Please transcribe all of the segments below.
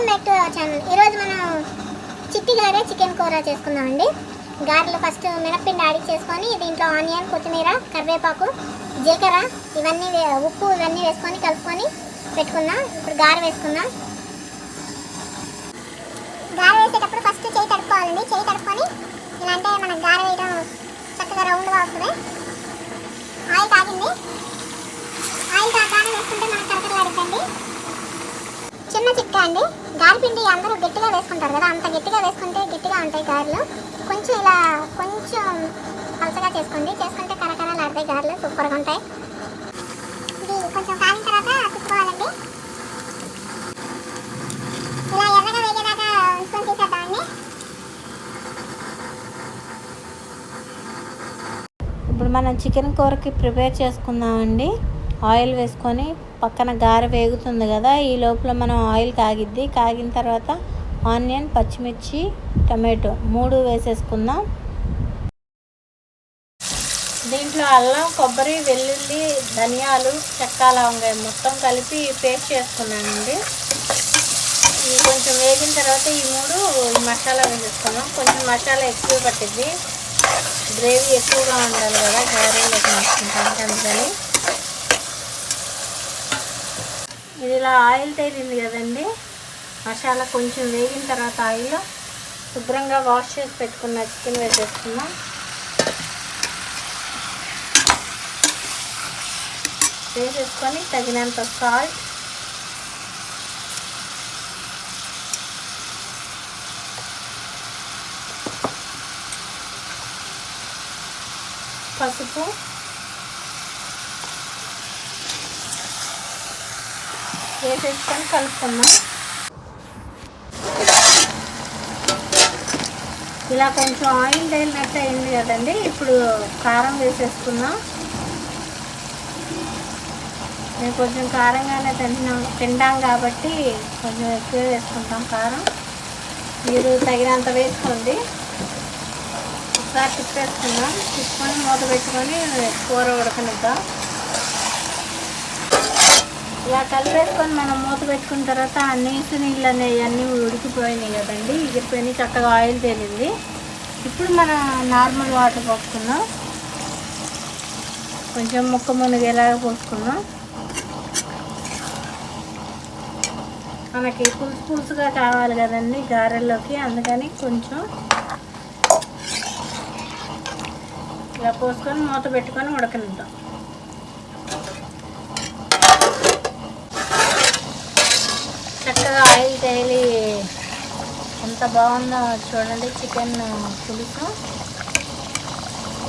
Welcome back to our channel. ఈరోజు మనం చిట్టి గారే చికెన్ కూర చేసుకుందామండి. గారెలు ఫస్ట్ మినప్పిండి యాడ్ చేసుకొని దీంట్లో ఆనియన్ కొత్తిమీర కరివేపాకు జీలకర్ర ఇవన్నీ ఉప్పు ఇవన్నీ వేసుకొని కలుపుకొని పెట్టుకుందాం. ఇప్పుడు గారె వేసుకుందాం. గారె వేసేటప్పుడు ఫస్ట్ చేయి తడుపుకోవాలండి చేయి తడుపుకొని ఇలా అంటే మనకు గారె వేయడం చక్కగా రౌండ్గా వస్తుంది ఆయిల్ తాగింది. ఆయిల్ తాగానే వేసుకుంటే మనకు కరకరలాడుతుంది చిన్న చిట్కా అండి. గారిపిండి అందరూ గట్టిగా వేసుకుంటారు కదా అంత గట్టిగా వేసుకుంటే గట్టిగా ఉంటాయి గారెలు. కొంచెం ఇలా కొంచెం పలసగా చేసుకోండి. చేసుకుంటే కరకరాలు ఆడతాయి గారెలు సూపర్గా ఉంటాయి. ఇది కొంచెం కాలిన తర్వాత తిప్పుకోవాలండి ఇలా ఎర్రగా వేగేదాకా ఉంచుకొని తీసేద్దామండి. ఇప్పుడు మనం చికెన్ కూరకి ప్రిపేర్ చేసుకుందామండి. ఆయిల్ వేసుకొని పక్కన గార వేగుతుంది కదా ఈ లోపల మనం ఆయిల్ కాగిద్ది. కాగిన తర్వాత ఆనియన్ పచ్చిమిర్చి టమాటో మూడు వేసేసుకుందాం. దీంట్లో అల్లం కొబ్బరి వెల్లుల్లి ధనియాలు చెక్క లవంగాయ మొత్తం కలిపి పేస్ట్ చేసుకున్నానండి. ఈ కొంచెం వేగిన తర్వాత ఈ మూడు మసాలా వేసేసుకున్నాం. కొంచెం మసాలా ఎక్కువ పట్టింది గ్రేవీ ఎక్కువగా ఉండాలి కదా గారెలోకి వేసుకుంటాం అందుకని. ఇది ఇలా ఆయిల్ తేలింది కదండి. మసాలా కొంచెం వేగిన తర్వాత ఆయిల్ శుభ్రంగా వాష్ చేసి పెట్టుకున్న చికెన్ వేసేసుకున్నాం వేసేసుకొని తగినంత సాల్ట్. పసుపు. వేసేసుకొని కలుపుకుందాం. ఇలా కొంచెం ఆయిల్ తగిలినట్టు అయింది కదండి ఇప్పుడు కారం వేసేసుకుందాం. మేము కొంచెం కారంగానే తింటున్నాం తింటాం కాబట్టి కొంచెం ఎక్కువ వేసుకుంటాం కారం. మీరు తగినంత వేసుకోండి. ఒకసారి తిప్పేసుకుందాం. తిప్పుకొని మూత పెట్టుకొని కూర ఉడకనిద్దాం. ఇలా కలిపేసుకొని మనం మూత పెట్టుకున్న తర్వాత ఆ నీసు నీళ్ళు అనేవి అన్నీ ఉడికిపోయినాయి కదండి. ఎగిరిపోయినాయి చక్కగా ఆయిల్ తేలింది. ఇప్పుడు మనం నార్మల్ వాటర్ పోసుకుందాం. కొంచెం ముక్క మునిగేలాగా పోసుకుందాం. మనకి పులుసు పులుసుగా కావాలి కదండి గారెల్లోకి. అందుకని కొంచెం ఇలా పోసుకొని మూత పెట్టుకొని ఉడకనిద్దాం చక్కగా ఆయిల్ తేలి ఎంత బాగుందో చూడండి చికెన్ పులుసు.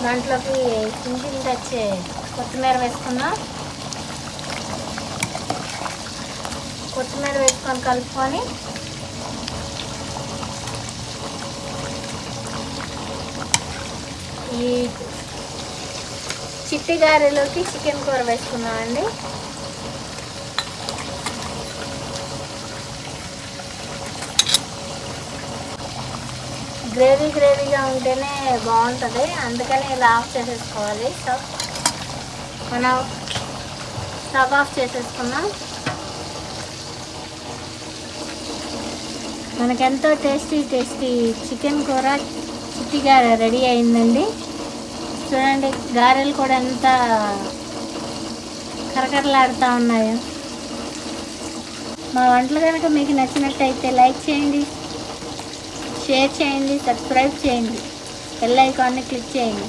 దాంట్లోకి సింగిల్ తెచ్చి కొత్తిమీర వేసుకున్నాం. కొత్తిమీర వేసుకొని కలుపుకొని ఈ చిట్టి గారెలోకి చికెన్ కూర వేసుకున్నామండి. గ్రేవీ గ్రేవీగా ఉంటేనే బాగుంటుంది. అందుకని ఇలా ఆఫ్ చేసేసుకోవాలి. స్టవ్ మనం స్టవ్ ఆఫ్ చేసేసుకున్నాం మనకెంతో టేస్టీ టేస్టీ చికెన్ కూర చిట్టిగా రెడీ అయిందండి. చూడండి గారెలు కూడా ఎంత కరకరలాడుతూ ఉన్నాయో. మా వంటలు కనుక మీకు నచ్చినట్టయితే లైక్ చేయండి. షేర్ చేయండి సబ్స్క్రైబ్ చేయండి. బెల్ ఐకాన్ని క్లిక్ చేయండి.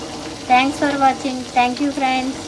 Thanks for watching thank you friends